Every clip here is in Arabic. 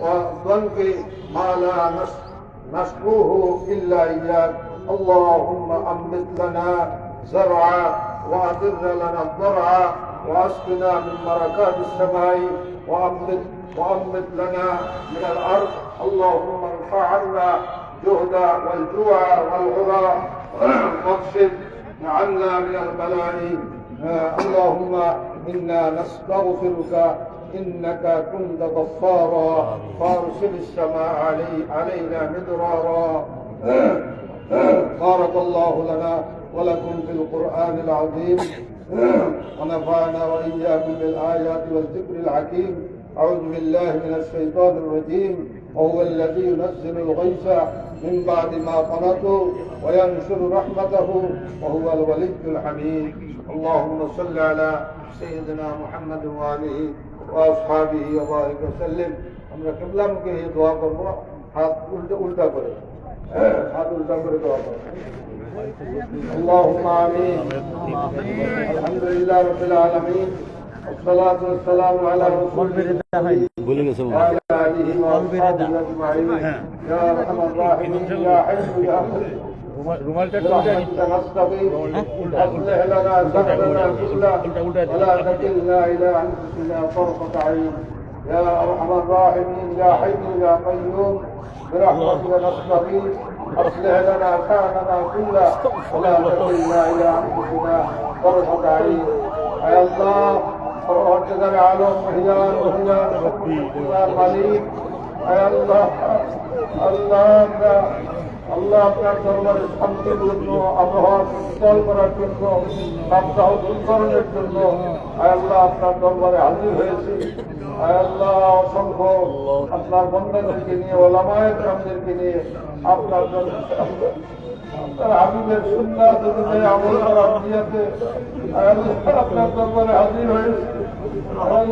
وتنفي ما لا نس- نشكوه إلا إياك اللهم أنبت لنا زرعا وأدر لنا الضرع وأسقنا من بركات السماء وأنبت وأنبت لنا من الأرض. اللهم ارفع عنا جهد والجوع والعرى واكشف عنا من البلاء. اللهم إنا نستغفرك إنك كنت غفارا. فارسل السماء علي علينا مدرارا. بارك الله لنا ولكم في القرآن العظيم. ونفعنا وإياكم بالآيات والذكر الحكيم. أعوذ بالله من الشيطان الرجيم. وهو الذي ينزل الغيث من بعد ما قنطوا وينشر رحمته وهو الولي الحميد اللهم صل على سيدنا محمد وآله وأصحابه وبارك وسلم আমরা কেবলামুখে এই দোয়া করবো হাত উল্টা উল্টা করে হাত উল্টা করে দোয়া করবো اللهم آمين الحمد لله رب العالمين الصلاة والسلام على رسول الله وعلى آله وصحبه أجمعين. يا أرحم الراحمين يا حي يا قيوم. رحمتنا الصغير أصلح لنا سخرنا كله. ولا تكلنا إلى أنفسنا طرفة عين. يا أرحم الراحمين يا حي يا قيوم. برحمتك نستغيث أصلح لنا كاننا كله ولا تكلنا إلى أنفسنا طرفة عين. يا الله আপনার দরবারে হাজির হয়েছি অসংখ্য আপনার বন্ধুদেরকে নিয়ে ওলামায় গ্রামদেরকে নিয়ে আপনার আপনার সুন্দর আপনার দরবারে হাজির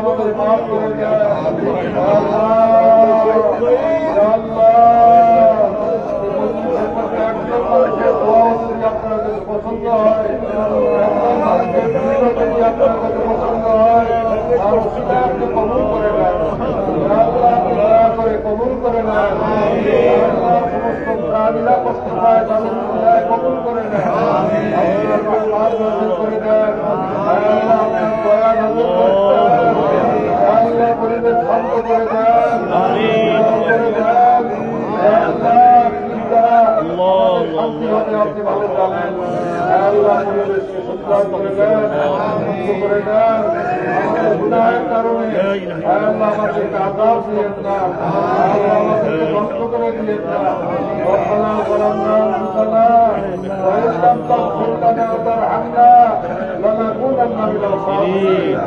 আমাদের মাফ করে দেন কারণে আল্লাহ আমাদের কাদা দিয়ে না আল্লাহ الخاسرين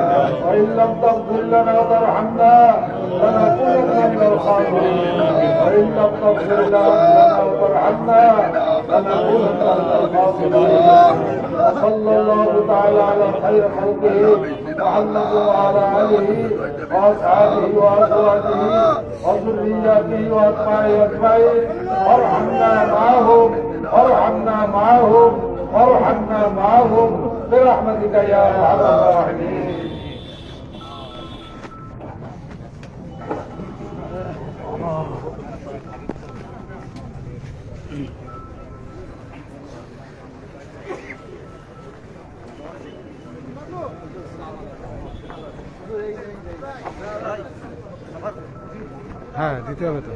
وان لم تغفر لنا وترحمنا لنكونن من الخاسرين وان لم تغفر لنا وترحمنا لنكونن من الخاسرين وصلى الله تعالى على خير خلقه محمد وعلى اله واصحابه وازواجه وذرياته واتباعه اجمعين وارحمنا معهم وارحمنا معهم وارحمنا معهم برحمتك يا ارحم الراحمين হ্যাঁ দিতে হবে তো